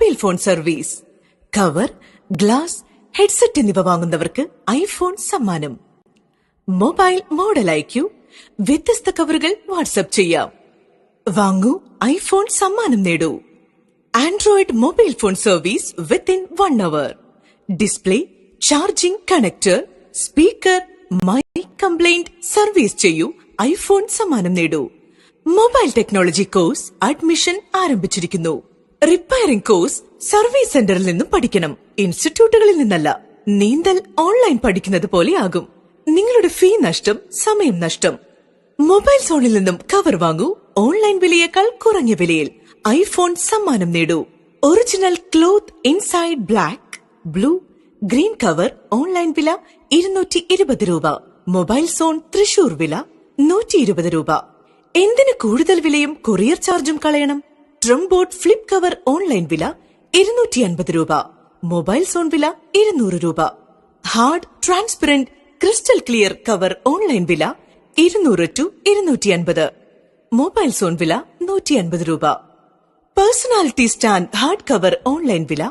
Mobile phone service. Cover glass headset എന്നിവ വാങ്ങുന്നവർക്ക് iPhone സമ്മാനം. മൊബൈൽ മോഡൽ അയക്കൂ വ്യത്യസ്ത കവറുകൾ വാട്സപ്പ് ചെയ്യാം. വാങ്ങൂ ഐഫോൺ സമ്മാനം നേടൂ. Android mobile phone service within one hour. Display charging connector speaker mic complaint service ചെയ്യൂ ഐഫോൺ സമ്മാനം നേടൂ. മൊബൈൽ ടെക്നോളജി കോഴ്സ് അഡ്മിഷൻ ആരംഭിച്ചിരിക്കുന്നു. റിപ്പയറിംഗ് കോഴ്സ് സർവീസ് സെന്ററിൽ നിന്നും പഠിക്കണം. ഇൻസ്റ്റിറ്റ്യൂട്ടുകളിൽ നിന്നല്ല. നീന്തൽ ഓൺലൈൻ പഠിക്കുന്നത് പോലെയാകും നിങ്ങളുടെ ഫീ നഷ്ടം സമയം നഷ്ടം. മൊബൈൽ ഫോണിൽ നിന്നും കവർ വാങ്ങൂ. ഓൺലൈൻ വിലയേക്കാൾ കുറഞ്ഞ വിലയിൽ ഐഫോൺ സമ്മാനം നേടൂ. Original cloth inside black blue green cover online വില ഇരുന്നൂറ്റി ഇരുപത് രൂപ. മൊബൈൽ സോൺ തൃശൂർ വില നൂറ്റി ഇരുപത് രൂപ. എന്തിന് കൂടുതൽ വിലയും കൊറിയർ ചാർജും കളയണം? ട്രംബോട്ട് ഫ്ലിപ്പ് കവർ ഓൺലൈൻ വില ഇരുന്നൂറ്റി അൻപത് രൂപ. മൊബൈൽ സോൺ വില ഇരുന്നൂറ് രൂപ. Hard transparent crystal clear cover online വില ഇരുന്നൂറ് ടു ഇരുന്നൂറ്റി അൻപത് മൊബൈൽ സോൺ വില നൂറ്റി അൻപത് രൂപ. Personality stand hard cover online വില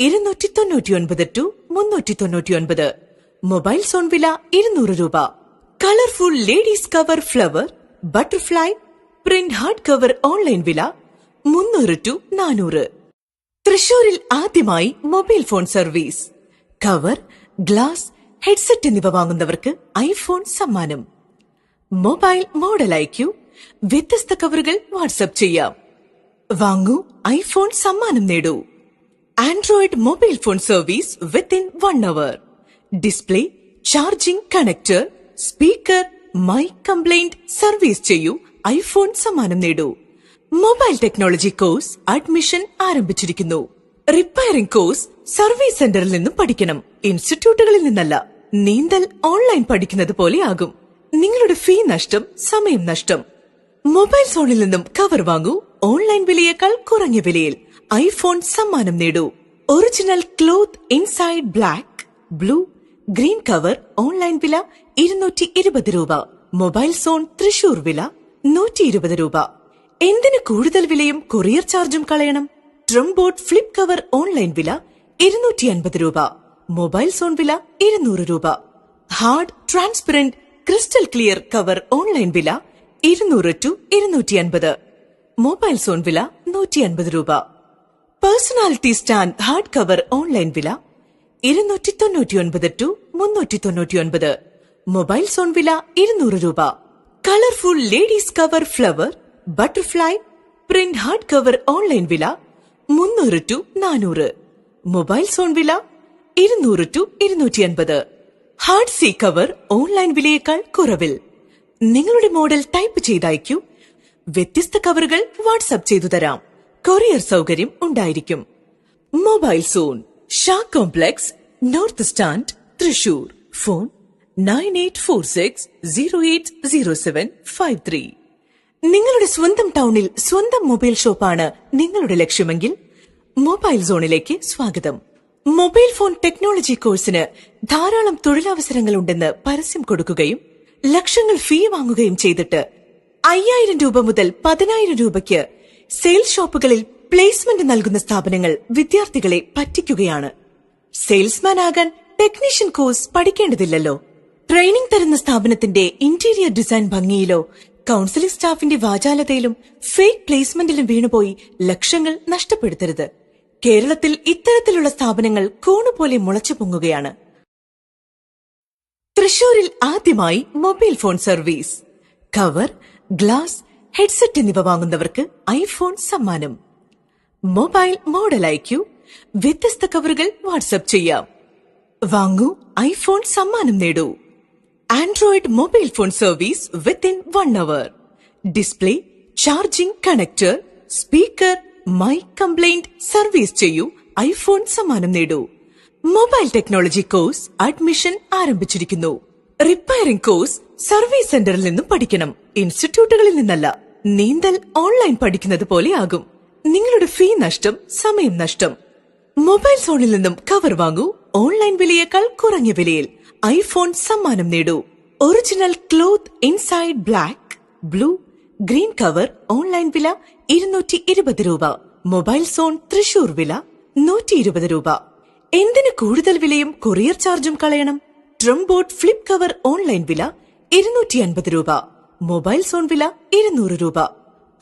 ഇരുന്നൂറ്റി തൊണ്ണൂറ്റി ഒൻപത് ടു മുന്നൂറ്റി തൊണ്ണൂറ്റി ഒൻപത് മൊബൈൽ സോൺ വില ഇരുന്നൂറ് രൂപ. Colourful ladies cover flower butterfly print hard cover online വില മുന്നൂറ് ടു നാനൂറ്. തൃശൂരിൽ ആദ്യമായി mobile phone service. Cover glass headset എന്നിവ വാങ്ങുന്നവർക്ക് ഐഫോൺ സമ്മാനം. മൊബൈൽ മോഡൽ അയക്കൂ വ്യത്യസ്ത കവറുകൾ വാട്സ്ആപ്പ് ചെയ്യാം. വാങ്ങൂ ഐഫോൺ സമ്മാനം നേടൂ. Android mobile phone service within one hour. Display charging connector speaker mic complaint service ചെയ്യൂ ഐഫോൺ സമ്മാനം നേടൂ. മൊബൈൽ ടെക്നോളജി കോഴ്സ് അഡ്മിഷൻ ആരംഭിച്ചിരിക്കുന്നു. റിപ്പയറിംഗ് കോഴ്സ് സർവീസ് സെന്ററിൽ നിന്നും പഠിക്കണം. ഇൻസ്റ്റിറ്റ്യൂട്ടുകളിൽ നിന്നല്ല. നീന്തൽ ഓൺലൈൻ പഠിക്കുന്നത് പോലെയാകും നിങ്ങളുടെ ഫീ നഷ്ടം സമയം നഷ്ടം. മൊബൈൽ ഫോണിൽ നിന്നും കവർ വാങ്ങൂ. ഓൺലൈൻ വിലയേക്കാൾ കുറഞ്ഞ വിലയിൽ ഐഫോൺ സമ്മാനം നേടൂ. Original cloth inside black blue green cover online വില ഇരുന്നൂറ്റി ഇരുപത് രൂപ. മൊബൈൽ സോൺ തൃശൂർ വില നൂറ്റി ഇരുപത് രൂപ. എന്തിന് കൂടുതൽ വിലയും കൊറിയർ ചാർജും കളയണം? ട്രംബോട്ട് ഫ്ലിപ്പ് കവർ ഓൺലൈൻ വില ഇരുന്നൂറ്റി അൻപത് രൂപ. മൊബൈൽ സോൺ വില ഇരുന്നൂറ് രൂപ. Hard transparent crystal clear cover online വില ഇരുന്നൂറ് ടു ഇരുന്നൂറ്റി അൻപത് മൊബൈൽ സോൺ വില നൂറ്റി അൻപത് രൂപ. Personality stand hard cover online വില ഇരുന്നൂറ്റി തൊണ്ണൂറ്റി ഒൻപത് ടു മുന്നൂറ്റി തൊണ്ണൂറ്റി ഒൻപത് മൊബൈൽ സോൺ വില ഇരുന്നൂറ് രൂപ. Colourful ladies cover flower butterfly print hard cover online വില മുന്നൂറ് ടു നാനൂറ്. മൊബൈൽ സോൺ വില ഇരുന്നൂറ് ടു ഇരുന്നൂറ്റി അൻപത് ഹാർഡ് സി കവർ ഓൺലൈൻ വിലയേക്കാൾ കുറവിൽ. നിങ്ങളുടെ മോഡൽ ടൈപ്പ് ചെയ്തയക്കൂ. വ്യത്യസ്ത കവറുകൾ വാട്സ്ആപ്പ് ചെയ്തു തരാം. കൊറിയർ സൗകര്യം ഉണ്ടായിരിക്കും. Mobile zone Shah complex north stand Thrissur phone nine eight four six zero eight zero seven five three നിങ്ങളുടെ സ്വന്തം ടൗണിൽ സ്വന്തം മൊബൈൽ ഷോപ്പാണ് നിങ്ങളുടെ ലക്ഷ്യമെങ്കിൽ മൊബൈൽ സോണിലേക്ക് സ്വാഗതം. മൊബൈൽ ഫോൺ ടെക്നോളജി കോഴ്സിന് ധാരാളം തൊഴിലവസരങ്ങൾ ഉണ്ടെന്ന് പരസ്യം കൊടുക്കുകയും ലക്ഷങ്ങൾ ഫീ വാങ്ങുകയും ചെയ്തിട്ട് അയ്യായിരം രൂപ മുതൽ പതിനായിരം രൂപയ്ക്ക് സെയിൽസ് ഷോപ്പുകളിൽ പ്ലേസ്മെന്റ് നൽകുന്ന സ്ഥാപനങ്ങൾ വിദ്യാർത്ഥികളെ പറ്റിക്കുകയാണ്. സെയിൽസ്മാൻ ആകാൻ ടെക്നീഷ്യൻ കോഴ്സ് പഠിക്കേണ്ടതില്ലല്ലോ. ട്രെയിനിംഗ് തരുന്ന സ്ഥാപനത്തിന്റെ ഇന്റീരിയർ ഡിസൈൻ ഭംഗിയിലോ കൌൺസിലിംഗ് സ്റ്റാഫിന്റെ വാചാലതയിലും ഫേക്ക് പ്ലേസ്മെന്റിലും വീണുപോയി ലക്ഷങ്ങൾ നഷ്ടപ്പെടുത്തരുത്. കേരളത്തിൽ ഇത്തരത്തിലുള്ള സ്ഥാപനങ്ങൾ കോണുപോലെ മുളച്ചു പൊങ്ങുകയാണ്. തൃശൂരിൽ ആദ്യമായി mobile phone service. Cover glass headset എന്നിവ വാങ്ങുന്നവർക്ക് ഐഫോൺ സമ്മാനം. മൊബൈൽ മോഡൽ അയക്കൂ വ്യത്യസ്ത കവറുകൾ വാട്സ്ആപ്പ് ചെയ്യാം. വാങ്ങൂ ഐഫോൺ സമ്മാനം നേടൂ. Android mobile phone service within one hour display charging connector speaker mic complaint service ചെയ്യൂ ഐഫോൺ സമ്മാനം നേടൂ. മൊബൈൽ ടെക്നോളജി കോഴ്സ് അഡ്മിഷൻ ആരംഭിച്ചിരിക്കുന്നു. റിപ്പയറിംഗ് കോഴ്സ് സർവീസ് സെന്ററിൽ നിന്നും പഠിക്കണം. ഇൻസ്റ്റിറ്റ്യൂട്ടുകളിൽ നിന്നല്ല. നീന്തൽ ഓൺലൈൻ പഠിക്കുന്നത് പോലെ ആകും. നിങ്ങളുടെ ഫീ നഷ്ടം സമയം നഷ്ടം. മൊബൈൽ ഫോണിൽ നിന്നും കവർ വാങ്ങൂ. ഓൺലൈൻ വിലയേക്കാൾ കുറഞ്ഞ വിലയിൽ. ഐഫോൺ സമ്മാനം നേടൂ. Original cloth inside black blue green cover online വില ഇരുന്നൂറ്റി ഇരുപത് രൂപ. മൊബൈൽ സോൺ തൃശൂർ വില നൂറ്റി ഇരുപത് രൂപ. എന്തിന് കൂടുതൽ വിലയും കൊറിയർ ചാർജും കളയണം? ട്രംബോട്ട് ഫ്ലിപ്പ് കവർ ഓൺലൈൻ വില ഇരുന്നൂറ്റി അൻപത് രൂപ. മൊബൈൽ സോൺ വില ഇരുന്നൂറ് രൂപ.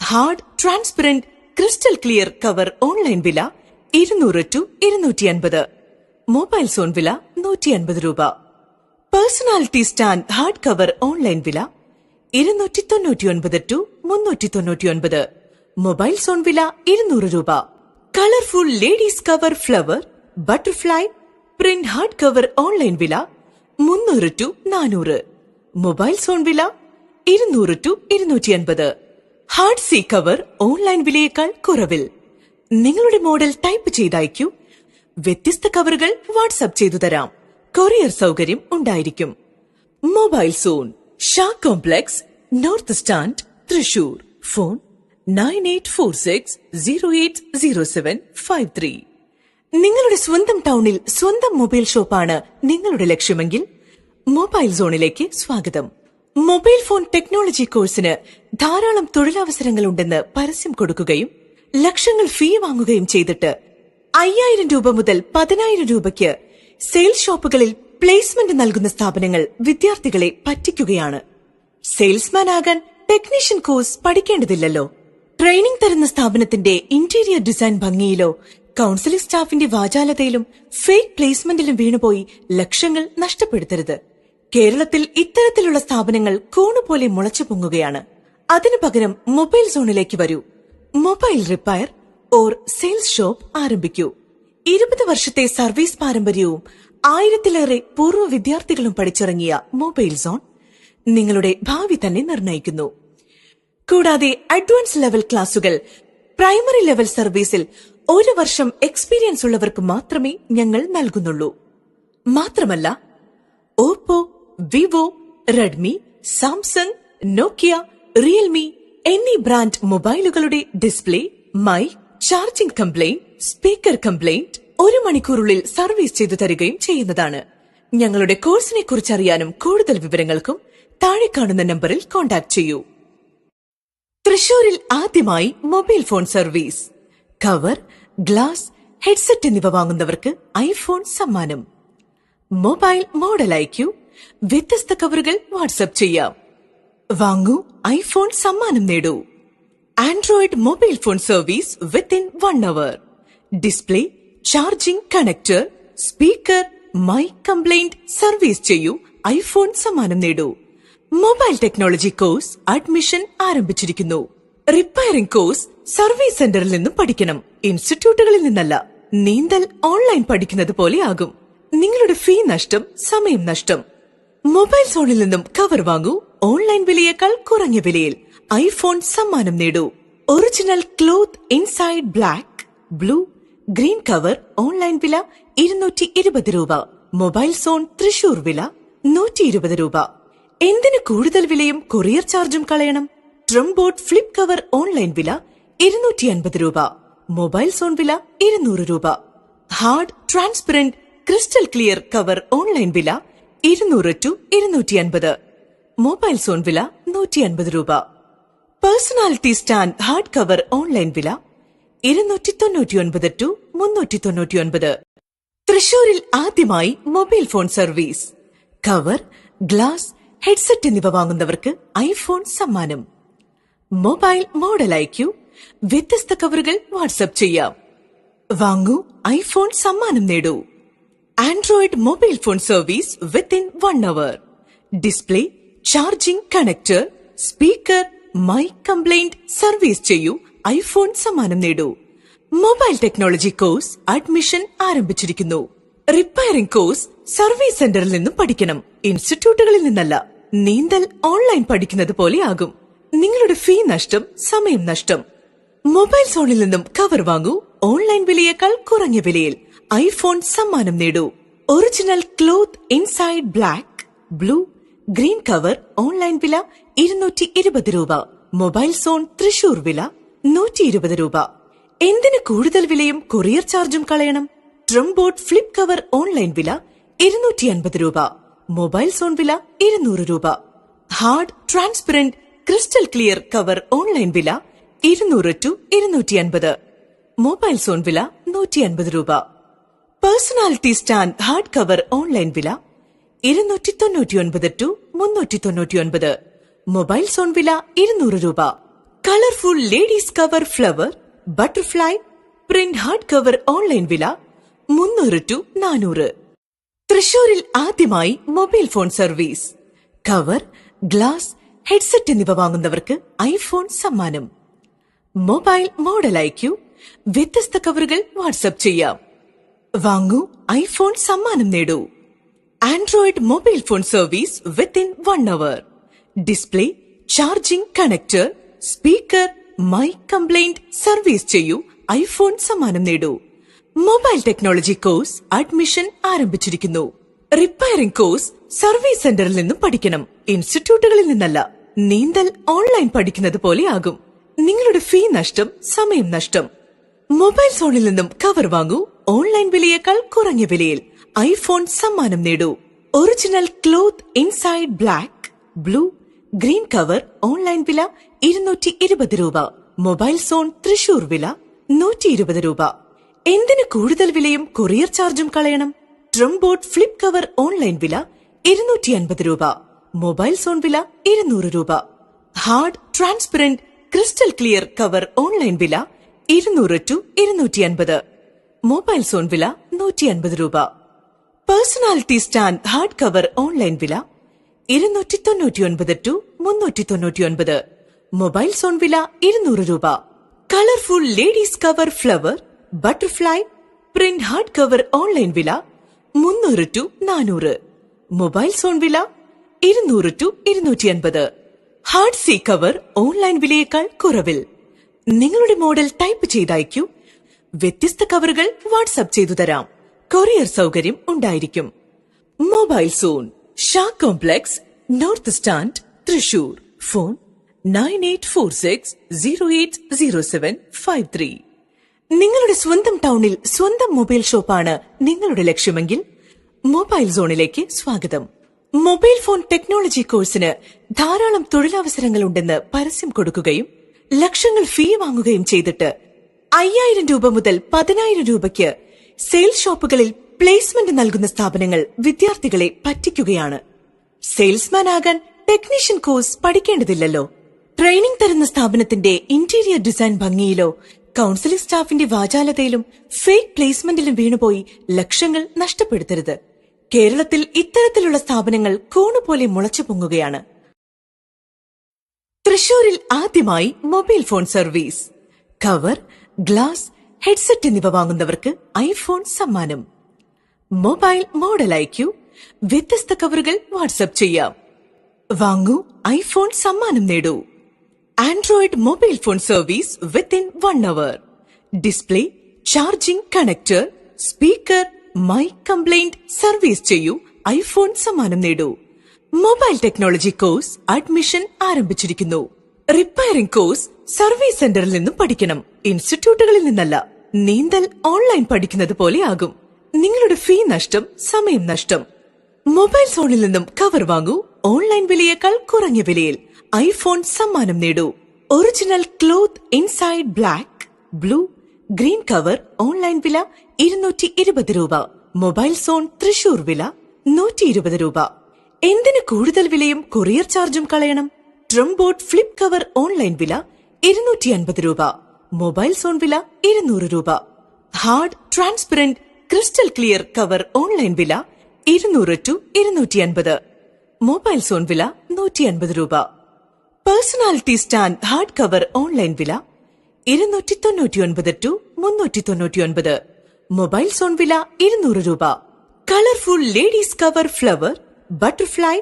Hard transparent crystal clear cover online വില ഇരുന്നൂറ് ടു ഇരുന്നൂറ്റി അൻപത് മൊബൈൽ സോൺ വില നൂറ്റി അൻപത് രൂപ. Personality stand hard cover online വില ഇരുന്നൂറ്റി തൊണ്ണൂറ്റി ഒൻപത് ടു മുന്നൂറ്റി തൊണ്ണൂറ്റി ഒൻപത് മൊബൈൽ സോൺ വില ഇരുന്നൂറ് രൂപ. Colourful ladies cover flower butterfly print hard cover online വില മുന്നൂറ് ടു നാനൂറ്. മൊബൈൽ സോൺ വില ഇരുന്നൂറ് ടു ഇരുന്നൂറ്റി അൻപത് ഹാർഡ് സീ കവർ ഓൺലൈൻ വിലയേക്കാൾ കുറവിൽ. നിങ്ങളുടെ മോഡൽ ടൈപ്പ് ചെയ്തയക്കൂ. വ്യത്യസ്ത കവറുകൾ വാട്സ്ആപ്പ് ചെയ്തു തരാം. കൊറിയർ സൗകര്യം ഉണ്ടായിരിക്കും. Mobile zone Shah complex north stand Thrissur. Phone nine eight four six zero eight zero seven five three. നിങ്ങളുടെ സ്വന്തം ടൗണിൽ സ്വന്തം മൊബൈൽ ഷോപ്പാണ് നിങ്ങളുടെ ലക്ഷ്യമെങ്കിൽ മൊബൈൽ സോണിലേക്ക് സ്വാഗതം. മൊബൈൽ ഫോൺ ടെക്നോളജി കോഴ്സിന് ധാരാളം തൊഴിലവസരങ്ങൾ ഉണ്ടെന്ന് പരസ്യം കൊടുക്കുകയും ലക്ഷങ്ങൾ ഫീ വാങ്ങുകയും ചെയ്തിട്ട് അയ്യായിരം രൂപ മുതൽ പതിനായിരം രൂപയ്ക്ക് സെയിൽസ് ഷോപ്പുകളിൽ പ്ലേസ്മെന്റ് നൽകുന്ന സ്ഥാപനങ്ങൾ വിദ്യാർത്ഥികളെ പറ്റിക്കുകയാണ്. സെയിൽസ്മാൻ ആകാൻ ടെക്നീഷ്യൻ കോഴ്സ് പഠിക്കേണ്ടതില്ലല്ലോ. ട്രെയിനിംഗ് തരുന്ന സ്ഥാപനത്തിന്റെ ഇന്റീരിയർ ഡിസൈൻ ഭംഗിയിലോ കൌൺസിലിംഗ് സ്റ്റാഫിന്റെ വാചാലതയിലും ഫേക്ക് പ്ലേസ്മെന്റിലും വീണുപോയി ലക്ഷങ്ങൾ നഷ്ടപ്പെടുത്തരുത്. കേരളത്തിൽ ഇത്തരത്തിലുള്ള സ്ഥാപനങ്ങൾ കൂണുപോലെ മുളച്ചു പൊങ്ങുകയാണ്. അതിനു പകരം മൊബൈൽ സോണിലേക്ക് വരൂ. Mobile repair or sales shop ആരംഭിക്കൂ. ഇരുപത് വർഷത്തെ സർവീസ് പാരമ്പര്യവും ആയിരത്തിലേറെ പൂർവ വിദ്യാർത്ഥികളും പഠിച്ചിറങ്ങിയ മൊബൈൽ സോൺ നിങ്ങളുടെ ഭാവി തന്നെ നിർണയിക്കുന്നു. കൂടാതെ അഡ്വാൻസ് ലെവൽ ക്ലാസുകൾ പ്രൈമറി ലെവൽ സർവീസിൽ ഒരു വർഷം എക്സ്പീരിയൻസ് ഉള്ളവർക്ക് മാത്രമേ ഞങ്ങൾ നൽകുന്നുള്ളൂ. മാത്രമല്ല Oppo Vivo Redmi Samsung Nokia Realme എന്നീ brand മൊബൈലുകളുടെ display mic charging complaint speaker complaint ഒരു മണിക്കൂറുള്ളിൽ സർവീസ് ചെയ്തു തരികയും ചെയ്യുന്നതാണ്. ഞങ്ങളുടെ കോഴ്സിനെ കുറിച്ച് അറിയാനും കൂടുതൽ വിവരങ്ങൾക്കും താഴെ കാണുന്ന നമ്പറിൽ കോൺടാക്ട് ചെയ്യൂ. തൃശൂരിൽ ആദ്യമായി mobile phone service. Cover glass headset എന്നിവ വാങ്ങുന്നവർക്ക് ഐഫോൺ സമ്മാനം. മൊബൈൽ മോഡൽ അയക്കൂ വ്യത്യസ്ത കവറുകൾ വാട്സ്ആപ്പ് ചെയ്യാം. വാങ്ങൂ ഐഫോൺ സമ്മാനം നേടൂ. Android mobile phone service within one hour. Display charging connector speaker mic complaint service ചെയ്യൂ ഐഫോൺ സമ്മാനം നേടൂ. മൊബൈൽ ടെക്നോളജി കോഴ്സ് അഡ്മിഷൻ ആരംഭിച്ചിരിക്കുന്നു. റിപ്പയറിംഗ് കോഴ്സ് സർവീസ് സെന്ററിൽ നിന്നും പഠിക്കണം. ഇൻസ്റ്റിറ്റ്യൂട്ടുകളിൽ നിന്നല്ല നീന്തൽ ഓൺലൈൻ പഠിക്കുന്നത് ആകും. നിങ്ങളുടെ ഫീ നഷ്ടം സമയം നഷ്ടം. മൊബൈൽ ഫോണിൽ നിന്നും കവർ വാങ്ങൂ ഓൺലൈൻ വിലയേക്കാൾ കുറഞ്ഞ വിലയിൽ ഐഫോൺ സമ്മാനം നേടൂ. Original cloth inside black blue green cover online വില ഇരുന്നൂറ്റി ഇരുപത് രൂപ. മൊബൈൽ സോൺ തൃശൂർ വില നൂറ്റി ഇരുപത് രൂപ. എന്തിന് കൂടുതൽ വിലയും കൊറിയർ ചാർജും കളയണം? ട്രംബോട്ട് ഫ്ലിപ്പ് കവർ ഓൺലൈൻ വില ഇരുന്നൂറ്റി അൻപത് രൂപ. മൊബൈൽ സോൺ വില ഇരുന്നൂറ് രൂപ. Hard transparent crystal clear cover online വില ഇരുന്നൂറ് ടു ഇരുന്നൂറ്റി അൻപത് മൊബൈൽ സോൺ വില നൂറ്റി അൻപത് രൂപ. Personality stand hard cover online വില ഇരുന്നൂറ്റി തൊണ്ണൂറ്റിയൊൻപത് ടു മുന്നൂറ്റി തൊണ്ണൂറ്റിയൊൻപത് തൃശൂരിൽ ആദ്യമായി mobile phone service. Cover glass headset എന്നിവ വാങ്ങുന്നവർക്ക് ഐഫോൺ സമ്മാനം. മൊബൈൽ മോഡൽ അയക്കൂ വ്യത്യസ്ത കവറുകൾ വാട്സ്ആപ്പ് ചെയ്യാം. വാങ്ങൂ ഐഫോൺ സമ്മാനം നേടൂ. Android mobile phone service within one hour. Display charging connector speaker mic complaint service ചെയ്യൂ. ഐഫോൺ സമ്മാനം നേടൂ. മൊബൈൽ ടെക്നോളജി കോഴ്സ് അഡ്മിഷൻ ആരംഭിച്ചിരിക്കുന്നു. റിപ്പയറിംഗ് കോഴ്സ് സർവീസ് സെന്ററിൽ നിന്നും പഠിക്കണം. ഇൻസ്റ്റിറ്റ്യൂട്ടുകളിൽ നിന്നല്ല നീന്തൽ ഓൺലൈൻ പഠിക്കുന്നത് പോലെ ആകും നിങ്ങളുടെ ഫീ നഷ്ടം സമയം നഷ്ടം. മൊബൈൽ ഫോണിൽ നിന്നും കവർ വാങ്ങൂ. ഓൺലൈൻ വിലയേക്കാൾ കുറഞ്ഞ വിലയിൽ ഐഫോൺ സമ്മാനം നേടൂ. Original cloth inside black blue green cover online വില ഇരുന്നൂറ്റി രൂപ. മൊബൈൽ സോൺ തൃശൂർ വില നൂറ്റി ഇരുപത് രൂപ. എന്തിന് കൂടുതൽ വിലയും കൊറിയർ ചാർജും കളയണം? ട്രംബോട്ട് ഫ്ലിപ്പ് കവർ ഓൺലൈൻ വില ഇരുന്നൂറ്റി അൻപത് രൂപ. മൊബൈൽ സോൺ വില ഇരുന്നൂറ് രൂപ. Hard transparent crystal clear cover online വില ഇരുന്നൂറ് ടു ഇരുന്നൂറ്റി അൻപത് മൊബൈൽ സോൺ വില നൂറ്റി അൻപത് രൂപ. Personality stand hard cover online വില ഇരുന്നൂറ്റി തൊണ്ണൂറ്റി ഒൻപത് ടു മുന്നൂറ്റി തൊണ്ണൂറ്റി ഒൻപത് മൊബൈൽ സോൺ വില ഇരുന്നൂറ് രൂപ. Colourful ladies cover flower butterfly print hard cover online വില മുന്നൂറ് ടു നാനൂറ്. തൃശൂരിൽ ആദ്യമായി mobile phone service. Cover glass headset എന്നിവ വാങ്ങുന്നവർക്ക് ഐഫോൺ സമ്മാനം. മൊബൈൽ മോഡൽ അയക്കൂ വ്യത്യസ്ത കവറുകൾ വാട്സ്ആപ്പ് ചെയ്യാം. വാങ്ങൂ ഐഫോൺ സമ്മാനം നേടൂ. Android mobile phone service within one hour. Display charging connector speaker mic complaint service ചെയ്യൂ. ഐഫോൺ സമ്മാനം നേടൂ. മൊബൈൽ ടെക്നോളജി കോഴ്സ് അഡ്മിഷൻ ആരംഭിച്ചിരിക്കുന്നു. റിപ്പയറിംഗ് കോഴ്സ് സർവീസ് സെന്ററിൽ നിന്നും പഠിക്കണം. ഇൻസ്റ്റിറ്റ്യൂട്ടുകളിൽ നിന്നല്ല. നീന്തൽ ഓൺലൈൻ പഠിക്കുന്നത് ആകും. നിങ്ങളുടെ ഫീ നഷ്ടം സമയം നഷ്ടം. മൊബൈൽ ഫോണിൽ നിന്നും കവർ വാങ്ങൂ. ഓൺലൈൻ വിലയേക്കാൾ കുറഞ്ഞ വിലയിൽ ഐഫോൺ സമ്മാനം നേടൂ. Original cloth inside black blue green cover online വില ഇരുന്നൂറ്റി ഇരുപത് രൂപ. മൊബൈൽ സോൺ തൃശൂർ വില നൂറ്റി ഇരുപത് രൂപ. എന്തിന് കൂടുതൽ വിലയും കൊറിയർ ചാർജും കളയണം? ട്രംബോട്ട് ഫ്ലിപ്പ് കവർ ഓൺലൈൻ വില ഇരുന്നൂറ്റി അൻപത് രൂപ. മൊബൈൽ സോൺ വില ഇരുന്നൂറ് രൂപ. Hard transparent crystal clear cover online വില ഇരുന്നൂറ് ടു ഇരുന്നൂറ്റി അൻപത് മൊബൈൽ സോൺ വില നൂറ്റി അൻപത് രൂപ. Personality stand hard cover online വില ഇരുന്നൂറ്റി തൊണ്ണൂറ്റി ഒൻപത് ടു മുന്നൂറ്റി തൊണ്ണൂറ്റി ഒൻപത് മൊബൈൽ സോൺ വില ഇരുന്നൂറ് രൂപ. Colourful ladies cover flower butterfly print hard cover online വില മുന്നൂറ് ടു നാനൂറ്. മൊബൈൽ സോൺ വില ഇരുന്നൂറ് ടു ഇരുന്നൂറ്റി അൻപത് ഹാർഡ് സീ കവർ ഓൺലൈൻ വിലയേക്കാൾ കുറവിൽ. നിങ്ങളുടെ മോഡൽ ടൈപ്പ് ചെയ്തയക്കൂ. വ്യത്യസ്ത കവറുകൾ വാട്സ്ആപ്പ് ചെയ്തു തരാം. കൊറിയർ സൗകര്യം ഉണ്ടായിരിക്കും. Mobile zone Shah complex north stand Thrissur. Phone nine eight four six zero eight zero seven five three. നിങ്ങളുടെ സ്വന്തം ടൗണിൽ സ്വന്തം മൊബൈൽ ഷോപ്പാണ് നിങ്ങളുടെ ലക്ഷ്യമെങ്കിൽ മൊബൈൽ സോണിലേക്ക് സ്വാഗതം. മൊബൈൽ ഫോൺ ടെക്നോളജി കോഴ്സിന് ധാരാളം തൊഴിലവസരങ്ങൾ ഉണ്ടെന്ന് പരസ്യം കൊടുക്കുകയും ലക്ഷങ്ങൾ ഫീ വാങ്ങുകയും ചെയ്തിട്ട് അയ്യായിരം രൂപ മുതൽ പതിനായിരം രൂപയ്ക്ക് സെയിൽസ് ഷോപ്പുകളിൽ പ്ലേസ്മെന്റ് നൽകുന്ന സ്ഥാപനങ്ങൾ വിദ്യാർത്ഥികളെ പറ്റിക്കുകയാണ്. സെയിൽസ്മാൻ ആകാൻ ടെക്നീഷ്യൻ കോഴ്സ് പഠിക്കേണ്ടതില്ലല്ലോ. ട്രെയിനിംഗ് തരുന്ന സ്ഥാപനത്തിന്റെ ഇന്റീരിയർ ഡിസൈൻ ഭംഗിയിലോ കൗൺസിലിംഗ് സ്റ്റാഫിന്റെ വാചാലതയിലും ഫേക്ക് പ്ലേസ്മെന്റിലും വീണുപോയി ലക്ഷങ്ങൾ നഷ്ടപ്പെടുത്തരുത്. കേരളത്തിൽ ഇത്തരത്തിലുള്ള സ്ഥാപനങ്ങൾ കോണുപോലെ മുളച്ചു പൊങ്ങുകയാണ്. തൃശൂരിൽ ആദ്യമായി mobile phone service. Cover glass headset എന്നിവ വാങ്ങുന്നവർക്ക് ഐഫോൺ സമ്മാനം. മൊബൈൽ മോഡൽ അയക്കൂ വ്യത്യസ്ത കവറുകൾ വാട്സ്ആപ്പ് ചെയ്യാം. വാങ്ങൂ ഐഫോൺ സമ്മാനം നേടൂ. Android mobile phone service within one hour display charging connector speaker mic complaint service ചെയ്യൂ ഐഫോൺ സമ്മാനം നേടൂ. മൊബൈൽ ടെക്നോളജി കോഴ്സ് അഡ്മിഷൻ ആരംഭിച്ചിരിക്കുന്നു. റിപ്പയറിംഗ് കോഴ്സ് സർവീസ് സെന്ററിൽ നിന്നും പഠിക്കണം. ഇൻസ്റ്റിറ്റ്യൂട്ടുകളിൽ നിന്നല്ല. നീന്തൽ ഓൺലൈൻ പഠിക്കുന്നത് പോലെ ആകും. നിങ്ങളുടെ ഫീ നഷ്ടം സമയം നഷ്ടം. മൊബൈൽ ഫോണിൽ നിന്നും കവർ വാങ്ങൂ. ഓൺലൈൻ വിലയേക്കാൾ കുറഞ്ഞ വിലയിൽ. ഐഫോൺ സമ്മാനം നേടൂ. Original cloth inside black blue green cover online വില ഇരുന്നൂറ്റി ഇരുപത് രൂപ. മൊബൈൽ സോൺ തൃശൂർ വില നൂറ്റി ഇരുപത് രൂപ. എന്തിന് കൂടുതൽ വിലയും കൊറിയർ ചാർജും കളയണം? ട്രംബോട്ട് ഫ്ലിപ്പ് കവർ ഓൺലൈൻ വില ഇരുന്നൂറ്റി അൻപത് രൂപ. മൊബൈൽ സോൺ വില ഇരുന്നൂറ് രൂപ. Hard transparent crystal clear cover online വില ഇരുന്നൂറ് ടു ഇരുന്നൂറ്റി അൻപത് മൊബൈൽ സോൺ വില നൂറ്റി അൻപത് രൂപ. Personality stand hard cover online വില ഇരുന്നൂറ്റി തൊണ്ണൂറ്റി ഒൻപത് ടു മുന്നൂറ്റി തൊണ്ണൂറ്റി ഒൻപത് മൊബൈൽ സോൺ വില ഇരുന്നൂറ് രൂപ. Colourful ladies cover flower butterfly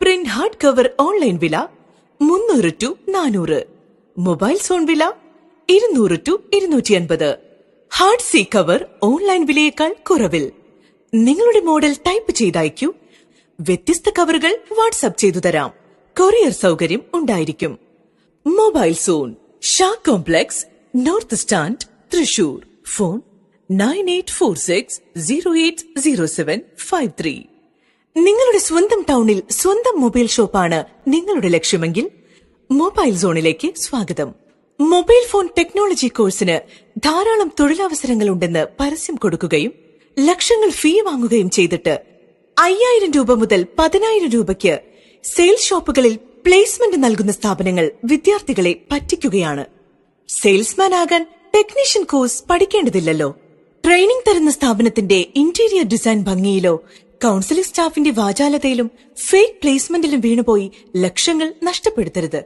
print hard cover online വില മുന്നൂറ് ടു നാനൂറ്. മൊബൈൽ സോൺ വില ഇരുന്നൂറ് ടു ഇരുന്നൂറ്റി അൻപത് ഹാർഡ് സീ കവർ ഓൺലൈൻ വിലയേക്കാൾ കുറവിൽ. നിങ്ങളുടെ മോഡൽ ടൈപ്പ് ചെയ്തയക്കൂ. വ്യത്യസ്ത കവറുകൾ വാട്സ്ആപ്പ് ചെയ്തു തരാം. കൊറിയർ സൗകര്യം ഉണ്ടായിരിക്കും. Mobile zone Shah complex north stand Thrissur. Phone nine eight four six zero eight zero seven five three. നിങ്ങളുടെ സ്വന്തം ടൗണിൽ സ്വന്തം മൊബൈൽ ഷോപ്പാണ് നിങ്ങളുടെ ലക്ഷ്യമെങ്കിൽ മൊബൈൽ സോണിലേക്ക് സ്വാഗതം. മൊബൈൽ ഫോൺ ടെക്നോളജി കോഴ്സിന് ധാരാളം തൊഴിലവസരങ്ങൾ ഉണ്ടെന്ന് പരസ്യം കൊടുക്കുകയും ലക്ഷങ്ങൾ ഫീ വാങ്ങുകയും ചെയ്തിട്ട് അയ്യായിരം രൂപ മുതൽ പതിനായിരം രൂപയ്ക്ക് സെയിൽസ് ഷോപ്പുകളിൽ പ്ലേസ്മെന്റ് നൽകുന്ന സ്ഥാപനങ്ങൾ വിദ്യാർത്ഥികളെ പറ്റിക്കുകയാണ്. സെയിൽസ്മാൻ ആകാൻ ടെക്നീഷ്യൻ കോഴ്സ് പഠിക്കേണ്ടതില്ലല്ലോ. ട്രെയിനിംഗ് തരുന്ന സ്ഥാപനത്തിന്റെ ഇന്റീരിയർ ഡിസൈൻ ഭംഗിയിലോ കൌൺസിലിംഗ് സ്റ്റാഫിന്റെ വാചാലതയിലും ഫേക്ക് പ്ലേസ്മെന്റിലും വീണുപോയി ലക്ഷങ്ങൾ നഷ്ടപ്പെടുത്തരുത്.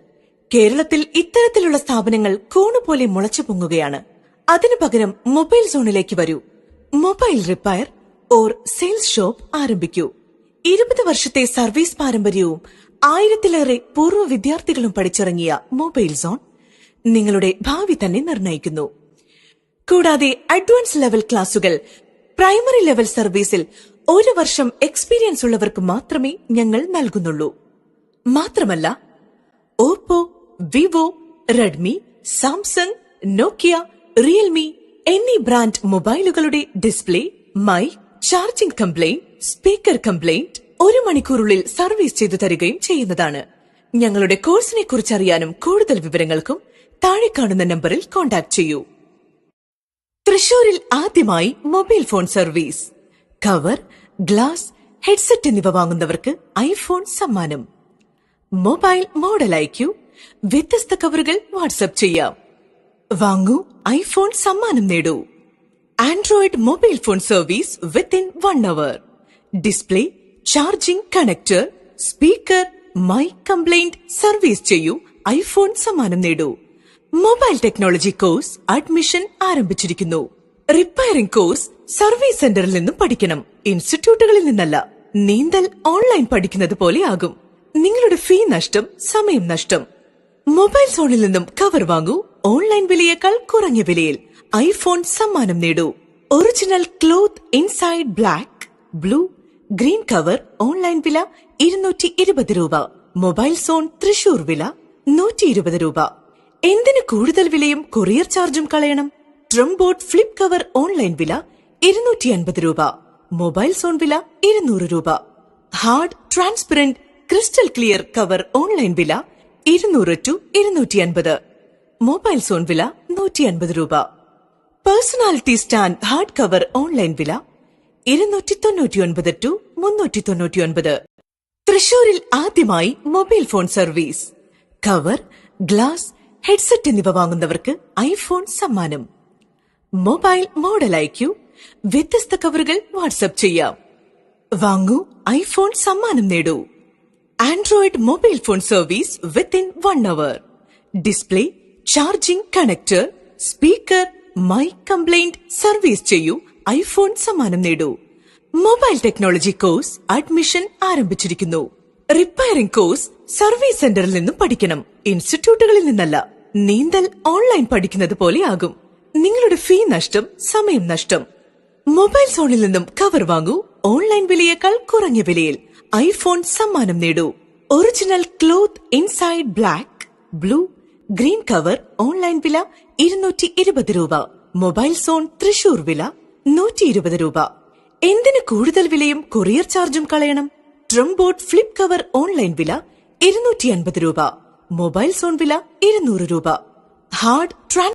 കേരളത്തിൽ ഇത്തരത്തിലുള്ള സ്ഥാപനങ്ങൾ കൂണുപോലെ മുളച്ചു പൊങ്ങുകയാണ്. അതിനു പകരം മൊബൈൽ സോണിലേക്ക് വരൂ. Mobile repair or sales shop ആരംഭിക്കൂ. ഇരുപത് വർഷത്തെ സർവീസ് പാരമ്പര്യവും ആയിരത്തിലേറെ പൂർവ വിദ്യാർത്ഥികളും പഠിച്ചിറങ്ങിയ മൊബൈൽ സോൺ നിങ്ങളുടെ ഭാവി തന്നെ നിർണയിക്കുന്നു കൂടാതെ അഡ്വാൻസ് ലെവൽ ക്ലാസുകൾ പ്രൈമറി ലെവൽ സർവീസിൽ ഒരു വർഷം എക്സ്പീരിയൻസ് ഉള്ളവർക്ക് മാത്രമേ ഞങ്ങൾ നൽകുന്നുള്ളൂ. മാത്രമല്ല Oppo Vivo Redmi Samsung Nokia Realme എന്നീ brand മൊബൈലുകളുടെ display mic charging complaint speaker complaint ഒരു മണിക്കൂറുള്ളിൽ സർവീസ് ചെയ്തു തരികയും ചെയ്യുന്നതാണ്. ഞങ്ങളുടെ കോഴ്സിനെ കുറിച്ച് അറിയാനും കൂടുതൽ വിവരങ്ങൾക്കും താഴെ കാണുന്ന നമ്പറിൽ കോൺടാക്ട് ചെയ്യൂ. തൃശൂരിൽ ആദ്യമായി mobile phone service. Cover glass headset എന്നിവ വാങ്ങുന്നവർക്ക് ഐഫോൺ സമ്മാനം. മൊബൈൽ മോഡൽ അയക്കൂ വ്യത്യസ്ത കവറുകൾ വാട്സ്ആപ്പ് ചെയ്യാം. വാങ്ങൂ ഐഫോൺ സമ്മാനം നേടൂ. Android mobile phone service within one hour. Display charging connector speaker mic complaint service ചെയ്യൂ ഐഫോൺ സമ്മാനം നേടൂ. മൊബൈൽ ടെക്നോളജി കോഴ്സ് അഡ്മിഷൻ ആരംഭിച്ചിരിക്കുന്നു. റിപ്പയറിംഗ് കോഴ്സ് സർവീസ് സെന്ററിൽ നിന്നും പഠിക്കണം. ഇൻസ്റ്റിറ്റ്യൂട്ടുകളിൽ നിന്നല്ല നീന്തൽ ഓൺലൈൻ പഠിക്കുന്നത് പോലെ ആകും. നിങ്ങളുടെ ഫീ നഷ്ടം സമയം നഷ്ടം. മൊബൈൽ ഫോണിൽ നിന്നും കവർ വാങ്ങൂ. ഓൺലൈൻ വിലയേക്കാൾ കുറഞ്ഞ വിലയിൽ ഐഫോൺ സമ്മാനം നേടൂ. Original cloth inside black blue green cover online വില ഇരുന്നൂറ്റി ഇരുപത് രൂപ. മൊബൈൽ സോൺ തൃശൂർ വില നൂറ്റി ഇരുപത് രൂപ. എന്തിന് കൂടുതൽ വിലയും കൊറിയർ ചാർജും കളയണം? ട്രംബോർഡ് ഫ്ലിപ്പ് കവർ ഓൺലൈൻ വില ഇരുന്നൂറ്റി അൻപത് രൂപ. മൊബൈൽ സോൺ വില ഇരുന്നൂറ് രൂപ. Hard transparent crystal clear cover online വില ഇരുന്നൂറ് ടു ഇരുന്നൂറ്റി അൻപത് മൊബൈൽ സോൺ വില നൂറ്റി അൻപത് രൂപ. Personality stand hard cover online വില ഇരുന്നൂറ്റി തൊണ്ണൂറ്റി ഒൻപത് ടു മുന്നൂറ്റി തൊണ്ണൂറ്റി ഒൻപത് തൃശൂരിൽ ആദ്യമായി mobile phone service. Cover glass headset എന്നിവ വാങ്ങുന്നവർക്ക് ഐഫോൺ സമ്മാനം. മൊബൈൽ മോഡൽ അയക്കൂ വ്യത്യസ്ത കവറുകൾ വാട്സ്ആപ്പ് ചെയ്യാം. വാങ്ങൂ ഐഫോൺ സമ്മാനം നേടൂ. Android mobile phone service within one hour. Display charging connector speaker mic complaint service ചെയ്യൂ. ഐഫോൺ സമ്മാനം നേടൂ. മൊബൈൽ ടെക്നോളജി കോഴ്സ് അഡ്മിഷൻ ആരംഭിച്ചിരിക്കുന്നു. റിപ്പയറിംഗ് കോഴ്സ് സർവീസ് സെന്ററിൽ നിന്നും പഠിക്കണം. ഇൻസ്റ്റിറ്റ്യൂട്ടുകളിൽ നിന്നല്ല നീന്തൽ ഓൺലൈൻ പഠിക്കുന്നത് പോലെ ആകും. നിങ്ങളുടെ ഫീ നഷ്ടം സമയം നഷ്ടം. മൊബൈൽ ഫോണിൽ നിന്നും കവർ വാങ്ങൂ. ഓൺലൈൻ വിലയേക്കാൾ കുറഞ്ഞ വിലയിൽ ഐഫോൺ സമ്മാനം നേടൂ. Original cloth inside black blue green cover online വില ഇരുന്നൂറ്റി രൂപ. മൊബൈൽ സോൺ തൃശൂർ വില നൂറ്റി ഇരുപത് രൂപ. എന്തിന് കൂടുതൽ വിലയും കൊറിയർ ചാർജും കളയണം? ട്രംബോർഡ് ഫ്ലിപ്പ് കവർ ഓൺലൈൻ വില ഇരുന്നൂറ്റി അൻപത് രൂപ. മൊബൈൽ സോൺ വില ഇരുന്നൂറ് രൂപ. ഹാർഡ് ട്രാൻ